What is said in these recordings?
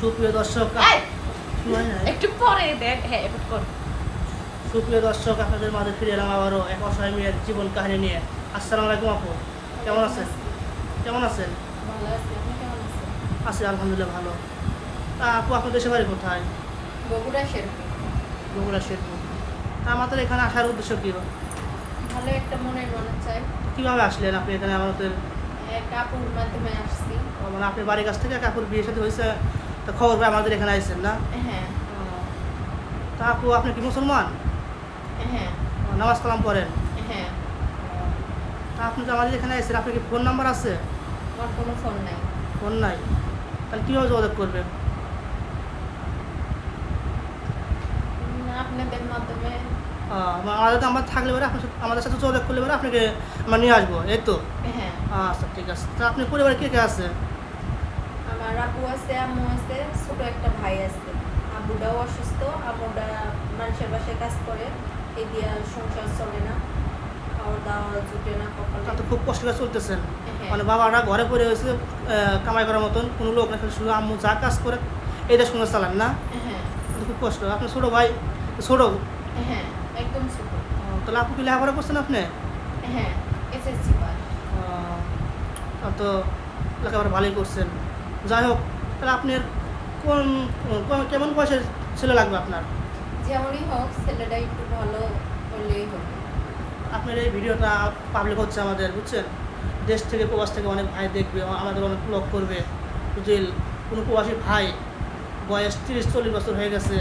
সুপ্রিয় দর্শক একটু পরে দেখ হ্যাঁ এবার কর সুপ্রিয় দর্শক আপনাদের মাঝে ফিরে এলাম আবারও এক অসহায় মেয়ের জীবন কাহিনী নিয়ে। আসসালামু আলাইকুম আপু কেমন আছেন? কেমন আছেন? ভালো আছি আলহামদুলিল্লাহ ভালো। তা আপু দেশে বাড়ি কোথায়? বগুড়া শেরপুর। বগুড়া শেরপুর। তা আমাদের এখানে আসার উদ্দেশ্য কী? ভালো একটা মনের মনে চাই। কীভাবে আসলেন আপনি এখানে আমাদের? কাপড় মাধ্যমে আসছি। মানে আপনার বাড়ির কাছ থেকে কাকুর বিয়ের সাথে হয়েছে? তো খবর পেয়ে আমাদের এখানে আইসেন না? হ্যাঁ। তা আপু আপনি কি মুসলমান? হ্যাঁ। নামাজ কালাম করেন হ্যাঁ। তা আপনি তো আমাদের এখানে আইসেন আপনার কি ফোন নাম্বার আছে? আমার কোনো ফোন নাই। ফোন নাই। তাহলে কীভাবে যোগাযোগ করবে উম, আপনাদের মাধ্যমে। আমাদের নাম্বার থাকলে পরে আপনার আমাদের সাথে যোগাযোগ করলে পরে আপনাকে আমরা নিয়ে আসব এই তো? হ্যাঁ। আচ্ছা ঠিক আছে। তা আপনি পরিবারে কে কে আছে? আমার আপু আছে আম্মু আছে ছোট একটা ভাই আছে। আব্বুটাও অসুস্থ আম্মুটা মানুষের বাসায় কাজ করে এই দিয়া সংসার চলে না খাওয়া দাওয়া জুটে না তা তো খুব কষ্ট করে চলতেছেন হ্যাঁ। মানে বাবারা ঘরে পড়ে হয়েছে কামাই করার মতন কোনো লোক না শুধু আম্মু যা কাজ করে এটা শুনে চালান না। হ্যাঁ। খুব কষ্ট। আপনার ছোটো ভাই ছোটো? হ্যাঁ একদম ছোট। তাহলে আপনি কি লেখাপড়া করছেন আপনি? হ্যাঁ এসএসসি পাস। তো লেখাপড়া ভালোই করছেন। যাই হোক তাহলে আপনার কোন কেমন বয়সের ছেলে লাগবে আপনার? যেমনই হোক ছেলেটা একটু ভালো হলেই হবে। আপনার এই ভিডিওটা পাবলিক হচ্ছে আমাদের বুঝছেন? দেশ থেকে প্রবাস থেকে অনেক ভাই দেখবে আমাদের অনেক ব্লগ করবে। যদি কোনো প্রবাসী ভাই বয়স তিরিশ চল্লিশ বছর হয়ে গেছে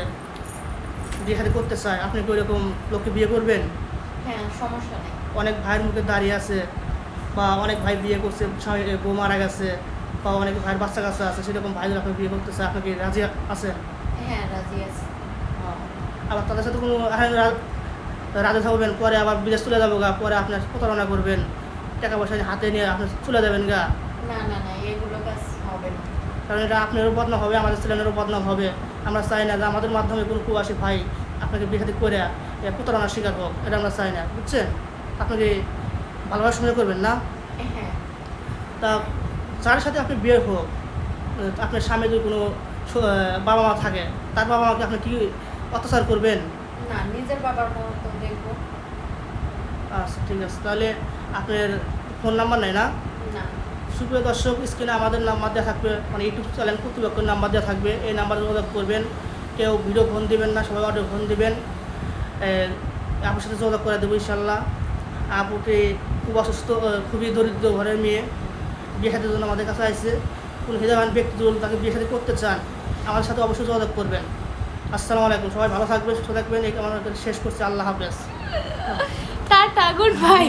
বিয়ে করতে চায় আপনি কি ওইরকম লোককে বিয়ে করবেন? হ্যাঁ সমস্যা নেই। অনেক ভাইয়ের মুখে দাঁড়িয়ে আছে বা অনেক ভাই বিয়ে করছে বউ মারা গেছে বা অনেক ভাইয়ের বাচ্চা কাচ্চা আছে সেরকম ভাইদের আপনি বিয়ে করতে চায় আপনি কি রাজি আছেন? হ্যাঁ রাজি আছে। আবার তাদের সাথে কোনো রাজি থাকবেন পরে আবার বিদেশ চলে যাব গা পরে আপনার প্রতারণা করবেন টাকা পয়সা হাতে নিয়ে আপনি চলে যাবেন গা। না না না এগুলো কাজ হবে না। কারণ এটা আপনারও বদনাম হবে আমাদের ছেলেমেয়েরও বদনাম হবে। আমরা চাই না যে আমাদের মাধ্যমে কোনো প্রবাসী ভাই আপনাকে বিয়ে করে প্রতারণার শিকার হোক এটা আমরা চাই না বুঝছেন? আপনাকে ভালোভাবে সময় করবেন না? হ্যাঁ। তা যার সাথে আপনি বিয়ে হোক আপনার স্বামী যদি কোনো বাবা মা থাকে তার বাবা মাকে আপনি কি অত্যাচার করবেন? না নিজের বাবার মতো দেখব। আচ্ছা ঠিক আছে। তাহলে আপনার ফোন নাম্বার নেই না? সুপ্রিয় দর্শক স্ক্রিনে আমাদের নাম্বার দেওয়া থাকবে মানে ইউটিউব চ্যানেল কর্তৃপক্ষের নাম্বার দেওয়া থাকবে। এই নাম্বারে যোগাযোগ করবেন। কেউ ভিডিও ফোন দেবেন না সবাই অডিও ফোন দেবেন। আপনার সাথে যোগাযোগ করে দেবো ইনশাল্লাহ আপুকে খুব অসুস্থ খুবই দরিদ্র ঘরের মেয়ে। বিয়ে সাথে জন্য আমাদের কাছে আসছে কোনো হৃদয়বান ব্যক্তি যদি তাকে বিয়ে সাথে করতে চান, আমার সাথে অবশ্যই যোগাযোগ করবেন। আসসালামু আলাইকুম, সবাই ভালো থাকবেন, সুস্থ থাকবেন, এই আমার শেষ করছি। আল্লাহ হাফেজ। Tata good bye